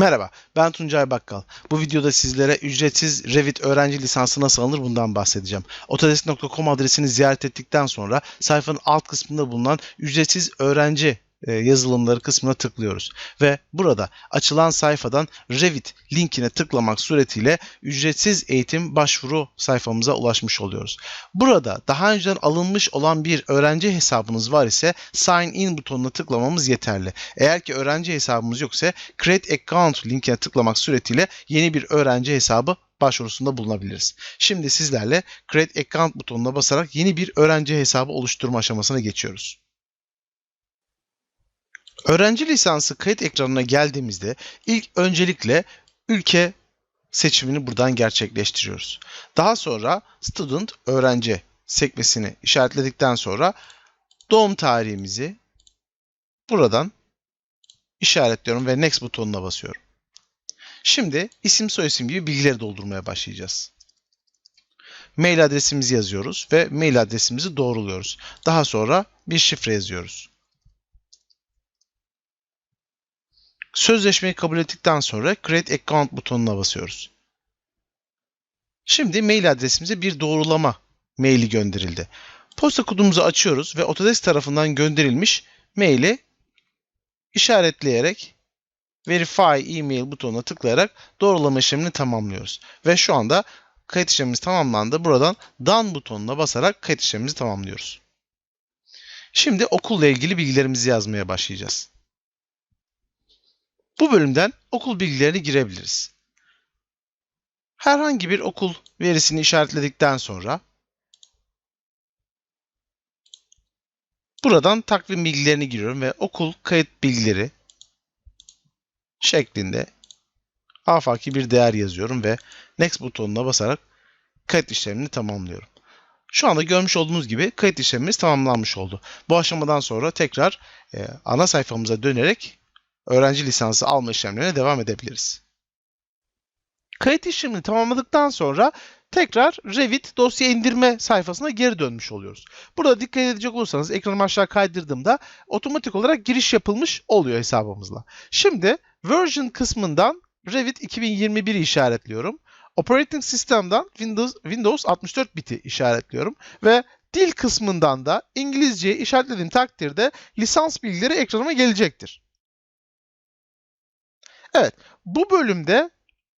Merhaba, ben Tuncay Bakkal. Bu videoda sizlere ücretsiz Revit öğrenci lisansı nasıl alınır bundan bahsedeceğim. Otodesk.com adresini ziyaret ettikten sonra sayfanın alt kısmında bulunan ücretsiz öğrenci yazılımları kısmına tıklıyoruz. Ve burada açılan sayfadan Revit linkine tıklamak suretiyle ücretsiz eğitim başvuru sayfamıza ulaşmış oluyoruz. Burada daha önceden alınmış olan bir öğrenci hesabınız var ise Sign In butonuna tıklamamız yeterli. Eğer ki öğrenci hesabımız yok ise Create Account linkine tıklamak suretiyle yeni bir öğrenci hesabı başvurusunda bulunabiliriz. Şimdi sizlerle Create Account butonuna basarak yeni bir öğrenci hesabı oluşturma aşamasına geçiyoruz. Öğrenci lisansı kayıt ekranına geldiğimizde ilk öncelikle ülke seçimini buradan gerçekleştiriyoruz. Daha sonra student öğrenci sekmesini işaretledikten sonra doğum tarihimizi buradan işaretliyorum ve next butonuna basıyorum. Şimdi isim soyisim gibi bilgileri doldurmaya başlayacağız. Mail adresimizi yazıyoruz ve mail adresimizi doğruluyoruz. Daha sonra bir şifre yazıyoruz. Sözleşmeyi kabul ettikten sonra Create Account butonuna basıyoruz. Şimdi mail adresimize bir doğrulama maili gönderildi. Posta kodumuzu açıyoruz ve Autodesk tarafından gönderilmiş maili işaretleyerek Verify email butonuna tıklayarak doğrulama işlemini tamamlıyoruz. Ve şu anda kayıt işlemimiz tamamlandı. Buradan Done butonuna basarak kayıt işlemimizi tamamlıyoruz. Şimdi okulla ilgili bilgilerimizi yazmaya başlayacağız. Bu bölümden okul bilgilerini girebiliriz. Herhangi bir okul verisini işaretledikten sonra buradan takvim bilgilerini giriyorum ve okul kayıt bilgileri şeklinde afaki bir değer yazıyorum ve next butonuna basarak kayıt işlemini tamamlıyorum. Şu anda görmüş olduğunuz gibi kayıt işlemimiz tamamlanmış oldu. Bu aşamadan sonra tekrar e, ana sayfamıza dönerek öğrenci lisansı alma işlemlerine devam edebiliriz. Kayıt işlemini tamamladıktan sonra tekrar Revit dosya indirme sayfasına geri dönmüş oluyoruz. Burada dikkat edecek olursanız ekranımı aşağı kaydırdığımda otomatik olarak giriş yapılmış oluyor hesabımızla. Şimdi version kısmından Revit 2021'i işaretliyorum. Operating System'dan Windows, Windows 64 biti işaretliyorum ve dil kısmından da İngilizceyi işaretlediğim takdirde lisans bilgileri ekranıma gelecektir. Evet, bu bölümde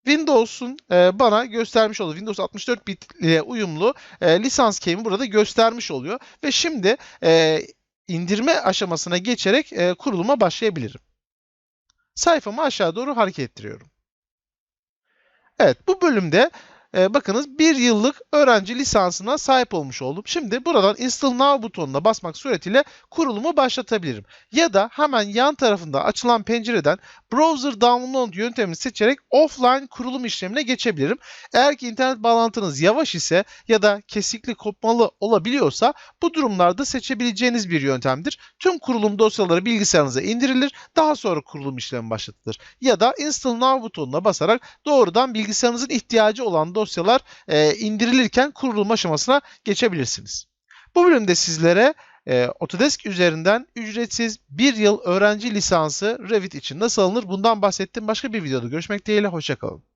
Windows'un e, bana göstermiş olduğu Windows 64 bit ile uyumlu e, lisans key'imi burada göstermiş oluyor ve şimdi e, indirme aşamasına geçerek e, kuruluma başlayabilirim. Sayfamı aşağı doğru hareket ettiriyorum. Evet, bu bölümde e, bakınız bir yıllık öğrenci lisansına sahip olmuş oldum. Şimdi buradan Install Now butonuna basmak suretiyle kurulumu başlatabilirim. Ya da hemen yan tarafında açılan pencereden Browser Download yöntemini seçerek offline kurulum işlemine geçebilirim. Eğer ki internet bağlantınız yavaş ise ya da kesikli kopmalı olabiliyorsa bu durumlarda seçebileceğiniz bir yöntemdir. Tüm kurulum dosyaları bilgisayarınıza indirilir. Daha sonra kurulum işlemi başlatılır. Ya da Install Now butonuna basarak doğrudan bilgisayarınızın ihtiyacı olan dosyalar e, indirilirken kurulum aşamasına geçebilirsiniz. Bu bölümde sizlere e, Autodesk üzerinden ücretsiz bir yıl öğrenci lisansı Revit için nasıl alınır bundan bahsettim. Başka bir videoda görüşmek dileğiyle. Hoşçakalın.